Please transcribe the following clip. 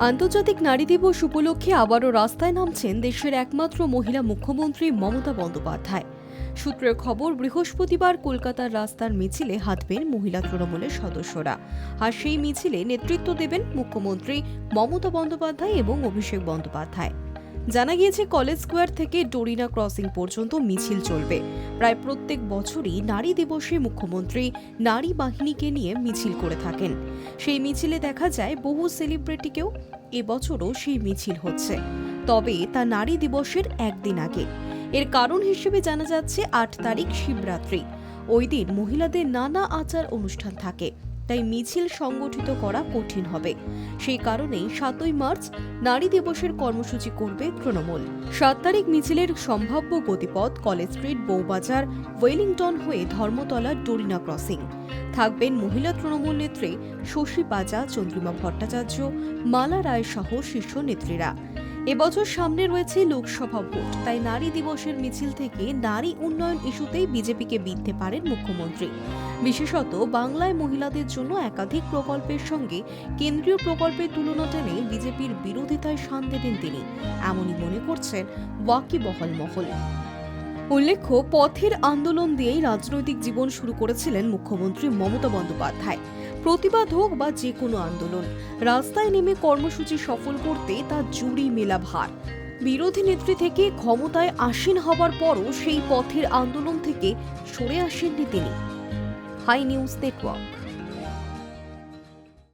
আন্তর্জাতিক নারী দিবস উপলক্ষে আবারও রাস্তায় নামছেন দেশের একমাত্র মহিলা মুখ্যমন্ত্রী মমতা বন্দ্যোপাধ্যায়। সূত্রের খবর, বৃহস্পতিবার কলকাতার রাস্তার মিছিলে হাঁটবেন মহিলা তৃণমূলের সদস্যরা। আর সেই মিছিলে নেতৃত্ব দেবেন মুখ্যমন্ত্রী মমতা বন্দ্যোপাধ্যায় এবং অভিষেক বন্দ্যোপাধ্যায়। জানা গিয়েছে, কলেজ স্কোয়ার থেকে ডোরিনা ক্রসিং পর্যন্ত মিছিল চলবে। প্রায় প্রত্যেক বছরই নারী দিবসে মুখ্যমন্ত্রী নারী বাহিনীকে নিয়ে মিছিল করে থাকেন। সেই মিছিলে দেখা যায়, বহু সেলিব্রিটিকেও এবছরও সেই মিছিল হচ্ছে। তবে তা নারী দিবসের একদিন আগে। এর কারণ হিসেবে জানা যাচ্ছে, আট তারিখ শিবরাত্রি। ওই দিন মহিলাদের নানা আচার অনুষ্ঠান থাকে। তাই মিছিল সংগঠিত করা কঠিন হবে। সেই কারণেই সাতই মার্চ নারী দিবসের কর্মসূচি করবে তৃণমূল। সাত তারিখ মিছিলের সম্ভাব্য গতিপথ কলেজ স্ট্রিট বৌবাজার ওয়েলিংটন হয়ে ধর্মতলা, ডোরিনা ক্রসিং। থাকবেন মহিলা তৃণমূল নেত্রী শশী পাজা, চন্দ্রিমা ভট্টাচার্য, মালা রায় সহ শীর্ষ নেত্রীরা। এবছর সামনে রয়েছে লোকসভা ভোট, তাই নারী দিবসের মিছিল থেকে নারী উন্নয়ন ইস্যুতেই বিজেপিকে বিধতে পারেন মুখ্যমন্ত্রী। বিশেষত বাংলায় মহিলাদের জন্য একাধিক প্রকল্পের সঙ্গে কেন্দ্রীয় প্রকল্পের তুলনা টেনে বিজেপির বিরোধিতায় শান দেবেন তিনি, এমনই মনে করছেন ওয়াকিবহল মহল। উল্লেখ্য, পথের আন্দোলন দিয়েই রাজনৈতিক জীবন শুরু করেছিলেন মুখ্যমন্ত্রী মমতা বন্দ্যোপাধ্যায়। প্রতিবাদ হোক বা যে কোনো আন্দোলন, রাস্তায় নেমে কর্মসূচি সফল করতে তা জুড়ি মেলা ভার বিরোধী নেত্রী থেকে ক্ষমতায় আসীন হবার পরও সেই পথের আন্দোলন থেকে সরে আসেননি তিনি। High news network.